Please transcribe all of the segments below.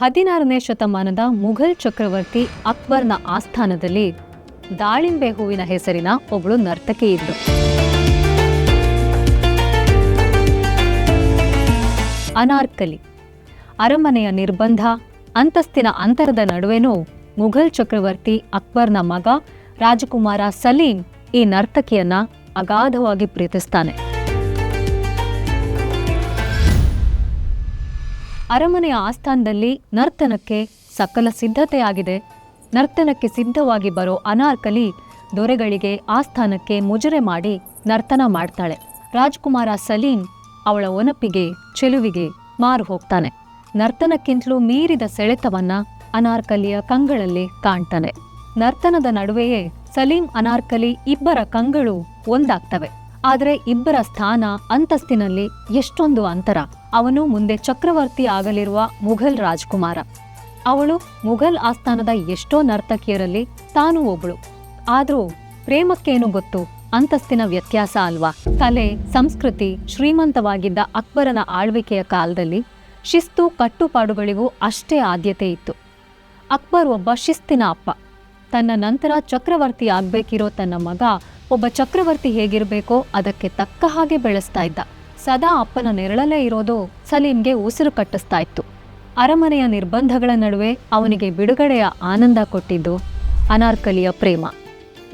ಹದಿನಾರನೇ ಶತಮಾನದ ಮುಘಲ್ ಚಕ್ರವರ್ತಿ ಅಕ್ಬರ್ನ ಆಸ್ಥಾನದಲ್ಲಿ ದಾಳಿಂಬೆ ಹೂವಿನ ಹೆಸರಿನ ಒಬ್ಬಳು ನರ್ತಕಿ ಇದ್ಲು. ಅನಾರ್ಕಲಿ, ಅರಮನೆಯ ನಿರ್ಬಂಧ, ಅಂತಸ್ತಿನ ಅಂತರದ ನಡುವೆನೂ ಮುಘಲ್ ಚಕ್ರವರ್ತಿ ಅಕ್ಬರ್ನ ಮಗ ರಾಜಕುಮಾರ ಸಲೀಂ ಈ ನರ್ತಕಿಯನ್ನ ಅಗಾಧವಾಗಿ ಪ್ರೀತಿಸ್ತಾನೆ. ಅರಮನೆಯ ಆಸ್ಥಾನದಲ್ಲಿ ನರ್ತನಕ್ಕೆ ಸಕಲ ಸಿದ್ಧತೆಯಾಗಿದೆ. ನರ್ತನಕ್ಕೆ ಸಿದ್ಧವಾಗಿ ಬರೋ ಅನಾರ್ಕಲಿ ದೊರೆಗಳಿಗೆ ಆಸ್ಥಾನಕ್ಕೆ ಮುಜರೆ ಮಾಡಿ ನರ್ತನ ಮಾಡ್ತಾಳೆ. ರಾಜ್ಕುಮಾರ ಸಲೀಂ ಅವಳ ಒನಪಿಗೆ, ಚೆಲುವಿಗೆ ಮಾರು ಹೋಗ್ತಾನೆ. ನರ್ತನಕ್ಕಿಂತಲೂ ಮೀರಿದ ಸೆಳೆತವನ್ನ ಅನಾರ್ಕಲಿಯ ಕಂಗಳಲ್ಲಿ ಕಾಣ್ತಾನೆ. ನರ್ತನದ ನಡುವೆಯೇ ಸಲೀಂ, ಅನಾರ್ಕಲಿ ಇಬ್ಬರ ಕಂಗಳು ಒಂದಾಗ್ತವೆ. ಆದರೆ ಇಬ್ಬರ ಸ್ಥಾನ ಅಂತಸ್ತಿನಲ್ಲಿ ಎಷ್ಟೊಂದು ಅಂತರ. ಅವನು ಮುಂದೆ ಚಕ್ರವರ್ತಿ ಆಗಲಿರುವ ಮುಘಲ್ ರಾಜ್ಕುಮಾರ. ಅವಳು ಮುಘಲ್ ಆಸ್ಥಾನದ ಎಷ್ಟೋ ನರ್ತಕಿಯರಲ್ಲಿ ತಾನೂ ಒಬ್ಬಳು ಆದರೂ ಪ್ರೇಮಕ್ಕೇನು ಗೊತ್ತು? ಅಂತಸ್ತಿನ ವ್ಯತ್ಯಾಸ ಅಲ್ವಾ? ಕಲೆ, ಸಂಸ್ಕೃತಿ, ಶ್ರೀಮಂತವಾಗಿದ್ದ ಅಕ್ಬರನ ಆಳ್ವಿಕೆಯ ಕಾಲದಲ್ಲಿ ಶಿಸ್ತು ಕಟ್ಟುಪಾಡುಗಳಿಗೂ ಅಷ್ಟೇ ಆದ್ಯತೆ ಇತ್ತು. ಅಕ್ಬರ್ ಒಬ್ಬ ಶಿಸ್ತಿನ ಅಪ್ಪ. ತನ್ನ ನಂತರ ಚಕ್ರವರ್ತಿ ಆಗ್ಬೇಕಿರೋ ತನ್ನ ಮಗ ಒಬ್ಬ ಚಕ್ರವರ್ತಿ ಹೇಗಿರಬೇಕೋ ಅದಕ್ಕೆ ತಕ್ಕ ಹಾಗೆ ಬೆಳೆಸ್ತಾ ಇದ್ದ. ಸದಾ ಅಪ್ಪನ ನೆರಳಲ್ಲೇ ಇರೋದು ಸಲೀಂಗೆ ಉಸಿರು ಕಟ್ಟಿಸ್ತಾ ಇತ್ತು. ಅರಮನೆಯ ನಿರ್ಬಂಧಗಳ ನಡುವೆ ಅವನಿಗೆ ಬಿಡುಗಡೆಯ ಆನಂದ ಕೊಟ್ಟಿದ್ದು ಅನಾರ್ಕಲಿಯ ಪ್ರೇಮ.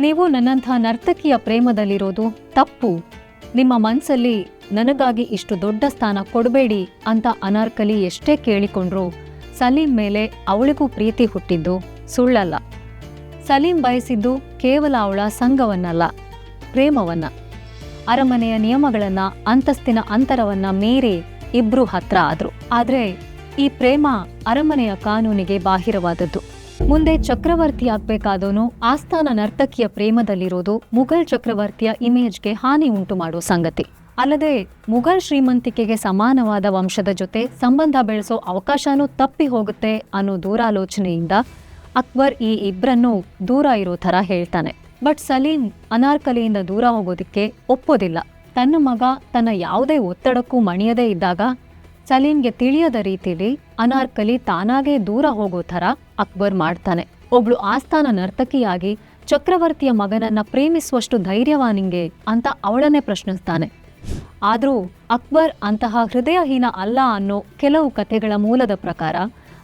ನೀವು ನನ್ನಂಥ ನರ್ತಕಿಯ ಪ್ರೇಮದಲ್ಲಿರೋದು ತಪ್ಪು. ನಿಮ್ಮ ಮನಸ್ಸಲ್ಲಿ ನನಗಾಗಿ ಇಷ್ಟು ದೊಡ್ಡ ಸ್ಥಾನ ಕೊಡಬೇಡಿ ಅಂತ ಅನಾರ್ಕಲಿ ಎಷ್ಟೇ ಕೇಳಿಕೊಂಡ್ರೂ ಸಲೀಂ ಮೇಲೆ ಅವಳಿಗೂ ಪ್ರೀತಿ ಹುಟ್ಟಿದ್ದು ಸುಳ್ಳಲ್ಲ. ಸಲೀಂ ಬಯಸಿದ್ದು ಕೇವಲ ಅವಳ ಸಂಘವನ್ನಲ್ಲ. ಪ್ರೇಮವನ್ನ, ಅರಮನೆಯ ನಿಯಮಗಳನ್ನು, ಅಂತಸ್ತಿನ ಅಂತರವನ್ನು ಮೀರಿ ಇಬ್ರು ಹತ್ರ ಆದರು. ಆದರೆ ಈ ಪ್ರೇಮ ಅರಮನೆಯ ಕಾನೂನಿಗೆ ಬಾಹಿರವಾದದ್ದು. ಮುಂದೆ ಚಕ್ರವರ್ತಿ ಆಗ್ಬೇಕಾದವನು ಆಸ್ಥಾನ ನರ್ತಕಿಯ ಪ್ರೇಮದಲ್ಲಿರೋದು ಮುಘಲ್ ಚಕ್ರವರ್ತಿಯ ಇಮೇಜ್ಗೆ ಹಾನಿ ಉಂಟು ಮಾಡೋ ಸಂಗತಿ. ಅಲ್ಲದೆ ಮುಘಲ್ ಶ್ರೀಮಂತಿಕೆಗೆ ಸಮಾನವಾದ ವಂಶದ ಜೊತೆ ಸಂಬಂಧ ಬೆಳೆಸೋ ಅವಕಾಶನೂ ತಪ್ಪಿ ಹೋಗುತ್ತೆ ಅನ್ನೋ ದೂರಾಲೋಚನೆಯಿಂದ ಅಕ್ಬರ್ ಈ ಇಬ್ರನ್ನು ದೂರ ಇರೋ ಥರ ಹೇಳ್ತಾನೆ. ಬಟ್ ಸಲೀಂ ಅನಾರ್ಕಲಿಯಿಂದ ದೂರ ಹೋಗೋದಕ್ಕೆ ಒಪ್ಪೋದಿಲ್ಲ. ತನ್ನ ಮಗ ತನ್ನ ಯಾವುದೇ ಒತ್ತಡಕ್ಕೂ ಮಣಿಯದೇ ಇದ್ದಾಗ ಸಲೀಂಗೆ ತಿಳಿಯದ ರೀತಿಲಿ ಅನಾರ್ಕಲಿ ತಾನಾಗೇ ದೂರ ಹೋಗೋ ಥರ ಅಕ್ಬರ್ ಮಾಡ್ತಾನೆ. ಒಬ್ಳು ಆಸ್ಥಾನ ನರ್ತಕಿಯಾಗಿ ಚಕ್ರವರ್ತಿಯ ಮಗನನ್ನ ಪ್ರೇಮಿಸುವಷ್ಟು ಧೈರ್ಯವಾನಿಂಗೆ ಅಂತ ಅವಳನ್ನೇ ಪ್ರಶ್ನಿಸ್ತಾನೆ. ಆದರೂ ಅಕ್ಬರ್ ಅಂತಹ ಹೃದಯಹೀನ ಅಲ್ಲ ಅನ್ನೋ ಕೆಲವು ಕಥೆಗಳ ಮೂಲದ ಪ್ರಕಾರ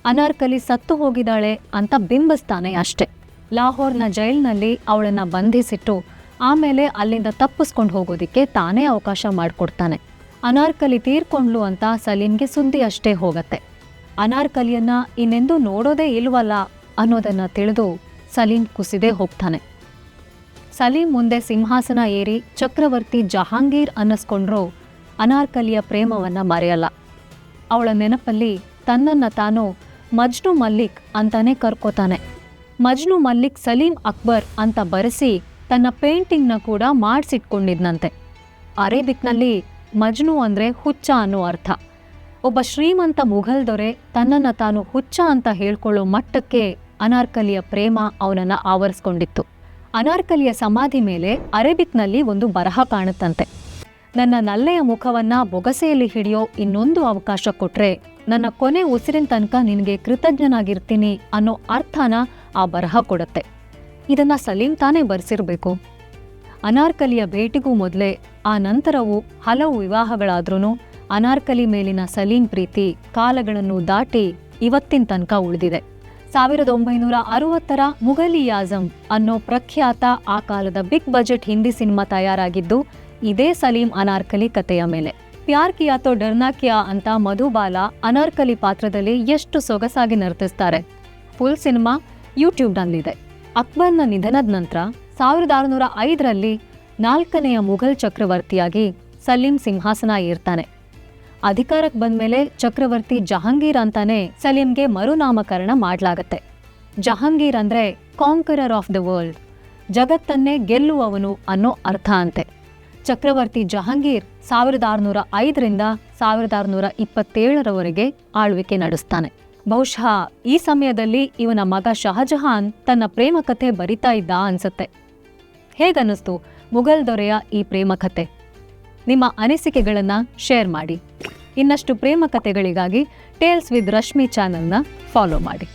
ಅನಾರ್ಕಲಿ ಸತ್ತು ಹೋಗಿದ್ದಾಳೆ ಅಂತ ಬಿಂಬಿಸ್ತಾನೆ ಅಷ್ಟೆ. ಲಾಹೋರ್ನ ಜೈಲ್ನಲ್ಲಿ ಅವಳನ್ನು ಬಂಧಿಸಿಟ್ಟು ಆಮೇಲೆ ಅಲ್ಲಿಂದ ತಪ್ಪಿಸ್ಕೊಂಡು ಹೋಗೋದಕ್ಕೆ ತಾನೇ ಅವಕಾಶ ಮಾಡಿಕೊಡ್ತಾನೆ. ಅನಾರ್ಕಲಿ ತೀರ್ಕೊಂಡ್ಲು ಅಂತ ಸಲೀಂಗೆ ಸುದ್ದಿ ಅಷ್ಟೇ ಹೋಗತ್ತೆ. ಅನಾರ್ಕಲಿಯನ್ನ ಇನ್ನೆಂದೂ ನೋಡೋದೇ ಇಲ್ವಲ್ಲ ಅನ್ನೋದನ್ನ ತಿಳಿದು ಸಲೀನ್ ಕುಸಿದೇ ಹೋಗ್ತಾನೆ. ಸಲೀಂ ಮುಂದೆ ಸಿಂಹಾಸನ ಏರಿ ಚಕ್ರವರ್ತಿ ಜಹಾಂಗೀರ್ ಅನ್ನಿಸ್ಕೊಂಡ್ರೂ ಅನಾರ್ಕಲಿಯ ಪ್ರೇಮವನ್ನ ಮರೆಯಲ್ಲ. ಅವಳ ನೆನಪಲ್ಲಿ ತನ್ನನ್ನು ತಾನು ಮಜ್ನು ಮಲ್ಲಿಕ್ ಅಂತಾನೆ ಕರ್ಕೋತಾನೆ. ಮಜ್ನು ಮಲ್ಲಿಕ್ ಸಲೀಂ ಅಕ್ಬರ್ ಅಂತ ಬರೆಸಿ ತನ್ನ ಪೇಂಟಿಂಗ್ನ ಕೂಡ ಮಾಡಿಸಿಟ್ಕೊಂಡಿದ್ನಂತೆ. ಅರೇಬಿಕ್ನಲ್ಲಿ ಮಜ್ನು ಅಂದರೆ ಹುಚ್ಚ ಅನ್ನೋ ಅರ್ಥ. ಒಬ್ಬ ಶ್ರೀಮಂತ ಮುಘಲ್ ದೊರೆ ತನ್ನನ್ನು ತಾನು ಹುಚ್ಚ ಅಂತ ಹೇಳ್ಕೊಳ್ಳೋ ಮಟ್ಟಕ್ಕೆ ಅನಾರ್ಕಲಿಯ ಪ್ರೇಮ ಅವನನ್ನು ಆವರಿಸ್ಕೊಂಡಿತ್ತು. ಅನಾರ್ಕಲಿಯ ಸಮಾಧಿ ಮೇಲೆ ಅರೇಬಿಕ್ನಲ್ಲಿ ಒಂದು ಬರಹ ಕಾಣುತ್ತಂತೆ. ನನ್ನ ನಲ್ಲೆಯ ಮುಖವನ್ನ ಬೊಗಸೆಯಲ್ಲಿ ಹಿಡಿಯೋ ಇನ್ನೊಂದು ಅವಕಾಶ ಕೊಟ್ರೆ ನನ್ನ ಕೊನೆ ಉಸಿರಿನ ತನಕ ನಿನಗೆ ಕೃತಜ್ಞನಾಗಿರ್ತೀನಿ ಅನ್ನೋ ಅರ್ಥನ ಆ ಬರಹ ಕೊಡುತ್ತೆ. ಇದನ್ನು ಸಲೀಂ ತಾನೇ ಬರೆಸಿರಬೇಕು. ಅನಾರ್ಕಲಿಯ ಭೇಟಿಗೂ ಮೊದಲೇ ಆ ನಂತರವೂ ಹಲವು ವಿವಾಹಗಳಾದ್ರೂ ಅನಾರ್ಕಲಿ ಮೇಲಿನ ಸಲೀಂ ಪ್ರೀತಿ ಕಾಲಗಳನ್ನು ದಾಟಿ ಇವತ್ತಿನ ತನಕ ಉಳಿದಿದೆ. ಸಾವಿರದ ಒಂಬೈನೂರ ಅರವತ್ತರ ಮುಘಲಿ ಯಾಜಂ ಅನ್ನೋ ಪ್ರಖ್ಯಾತ ಆ ಕಾಲದ ಬಿಗ್ ಬಜೆಟ್ ಹಿಂದಿ ಸಿನಿಮಾ ತಯಾರಾಗಿದ್ದು ಇದೇ ಸಲೀಂ ಅನಾರ್ಕಲಿ ಕಥೆಯ ಮೇಲೆ. ಪ್ಯಾರ್ ಕಿಯಾ ತೋ ಡರ್ನಾ ಕಿಯಾ ಅಂತ ಮಧುಬಾಲ ಅನಾರ್ಕಲಿ ಪಾತ್ರದಲ್ಲಿ ಎಷ್ಟು ಸೊಗಸಾಗಿ ನರ್ತಿಸ್ತಾರೆ. Full cinema ಯೂಟ್ಯೂಬ್ನಲ್ಲಿದೆ. ಅಕ್ಬರ್ನ ನಿಧನದ ನಂತರ ಸಾವಿರದ ಆರುನೂರ ಐದರಲ್ಲಿ ನಾಲ್ಕನೆಯ ಮುಘಲ್ ಚಕ್ರವರ್ತಿಯಾಗಿ ಸಲೀಂ ಸಿಂಹಾಸನ ಏರ್ತಾನೆ. ಅಧಿಕಾರಕ್ಕೆ ಬಂದಮೇಲೆ ಚಕ್ರವರ್ತಿ ಜಹಾಂಗೀರ್ ಅಂತಾನೆ ಸಲೀಂಗೆ ಮರುನಾಮಕರಣ ಮಾಡಲಾಗತ್ತೆ. ಜಹಾಂಗೀರ್ ಅಂದರೆ ಕಾಂಕರರ್ ಆಫ್ ದ ವರ್ಲ್ಡ್ ಜಗತ್ತನ್ನೇ ಗೆಲ್ಲುವವನು ಅನ್ನೋ ಅರ್ಥ ಅಂತೆ. ಚಕ್ರವರ್ತಿ ಜಹಾಂಗೀರ್ ಸಾವಿರದ ಆರುನೂರ ಐದರಿಂದ ಸಾವಿರದ ಆರುನೂರ ಇಪ್ಪತ್ತೇಳರವರೆಗೆ ಆಳ್ವಿಕೆ ನಡೆಸ್ತಾನೆ. ಬಹುಶಃ ಈ ಸಮಯದಲ್ಲಿ ಇವನ ಮಗ ಶಹಜಹಾನ್ ತನ್ನ ಪ್ರೇಮ ಕಥೆ ಬರಿತಾ ಇದ್ದ ಅನ್ಸುತ್ತೆ. ಹೇಗನ್ನಿಸ್ತು ಮುಗಲ್ ದೊರೆಯ ಈ ಪ್ರೇಮ ಕಥೆ? ನಿಮ್ಮ ಅನಿಸಿಕೆಗಳನ್ನು ಶೇರ್ ಮಾಡಿ. ಇನ್ನಷ್ಟು ಪ್ರೇಮ ಕಥೆಗಳಿಗಾಗಿ ಟೇಲ್ಸ್ ವಿತ್ ರಶ್ಮಿ ಚಾನಲ್ನ ಫಾಲೋ ಮಾಡಿ.